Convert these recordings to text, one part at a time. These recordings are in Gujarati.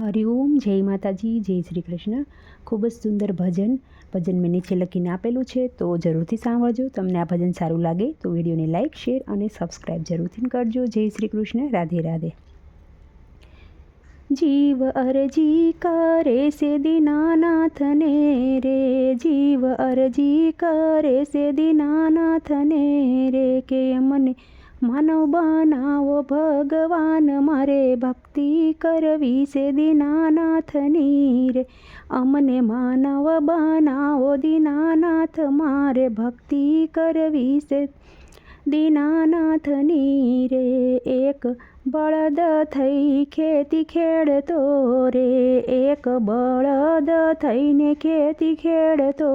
હરિઓમ જય માતાજી, જય શ્રી કૃષ્ણ. ખૂબ જ સુંદર ભજન ભજન મેં નીચે લખીને આપેલું છે, તો જરૂરથી સાંભળજો. તમને આ ભજન સારું લાગે તો વિડીયોને લાઇક શેર અને સબસ્ક્રાઈબ જરૂરથી કરજો. જય શ્રી કૃષ્ણ, રાધે રાધે. જીવ અરજી કરે સે દિનાનાથને રે, જીવ અરજી કરે સે દિનાનાથને રે, કે મને માનવ બનાવો ભગવાન, મારે ભક્તિ કરવી છે દીનાનાથની રે અમને માનવ બનાવો દીનાનાથ, મારે ભક્તિ કરવી છે દીનાનાથની રે, એક બળદ થઈ ખેતી ખેડતો રે, એક બળદ થઈને ખેતી ખેડતો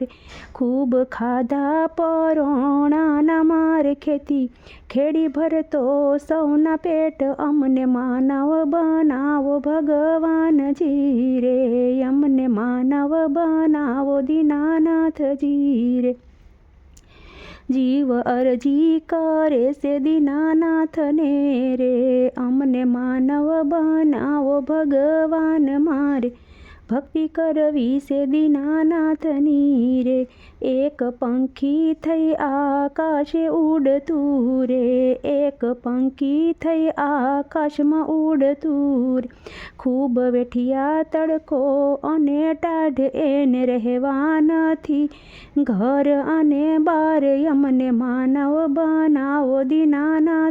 રે. ખૂબ ખાધા પરોણાના માર ખેતી, ખેડી ભરતો સૌના પેટ, અમને માનવ બનાવો ભગવાનજી રે, અમને માનવ બનાવો દીનાનાથજી રે. જીવ અરજી કરે છે દીનાનાથને રે. અમને માનવ બનાવો ભગવાન મારે. ભક્તિ કરવી છે દીનાનાથની રે. એક પંખી થઈ આકાશે ઉડતું રે. એક પંખી થઈ આકાશમાં ઉડતું રે. ખૂબ વેઠિયા તડકો અને ટાઢ એને રહેવા નથી. ઘર અને બાર યમને માનવ બનાવો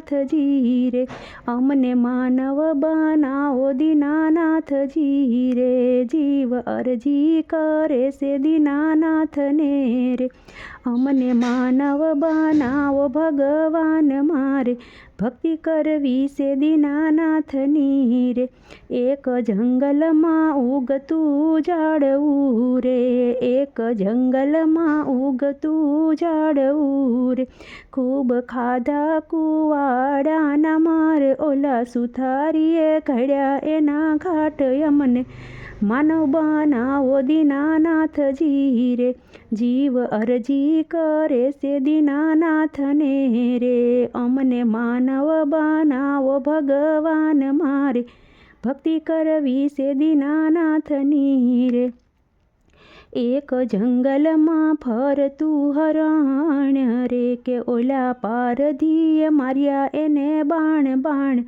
દીનાનાથજી રે અમને માનવ બનાવો દીનાનાથજી રે જીવ અરજી કરે છે દીનાનાથને રે. અમને માનવ બનાવો ભગવાન મારે ભક્તિ કરવી સે દીનાનાથની રે એક જંગલમાં ઉગતું ઝાડવું રે એક જંગલમાં ઉગતું ઝાડવું રે ખૂબ ખાધા કુવાડાના માર ઓલા સુથારીએ ઘડ્યા એના ઘાટ અમને માનવ બનાવો દીનાનાથજી રે જીવ અરજી કરે સે દીનાનાથને રે અમને માનવ બનાવો, ભગવાન મારે. ભક્તિ કરવી છે દીનાનાથની રે. એક જંગલમાં ફરતું હરણ રે કે ઓલા પારધીએ માર્યા એને બાણ બાણ.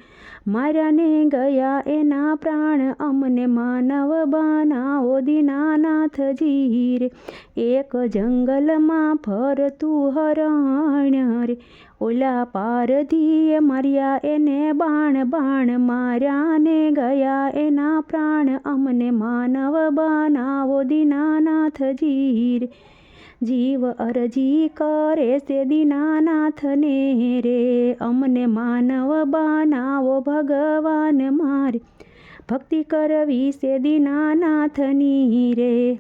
માર્યાને ગયા એના પ્રાણ, અમને માનવ બનાવો દીનાનાથજી રે. એક જંગલમાં ફરતું હરણ રે. ઓલા પારધીએ માર્યા, એને બાણ બાણ માર્યાને ગયા. એના પ્રાણ અમને માનવ બનાવો દીનાનાથજી રે જીવ અરજી કરે છે દીનાનાથને રે. અમને માનવ બનાવો, ભગવાન મારે. ભક્તિ કરવી છે દીનાનાથની રે.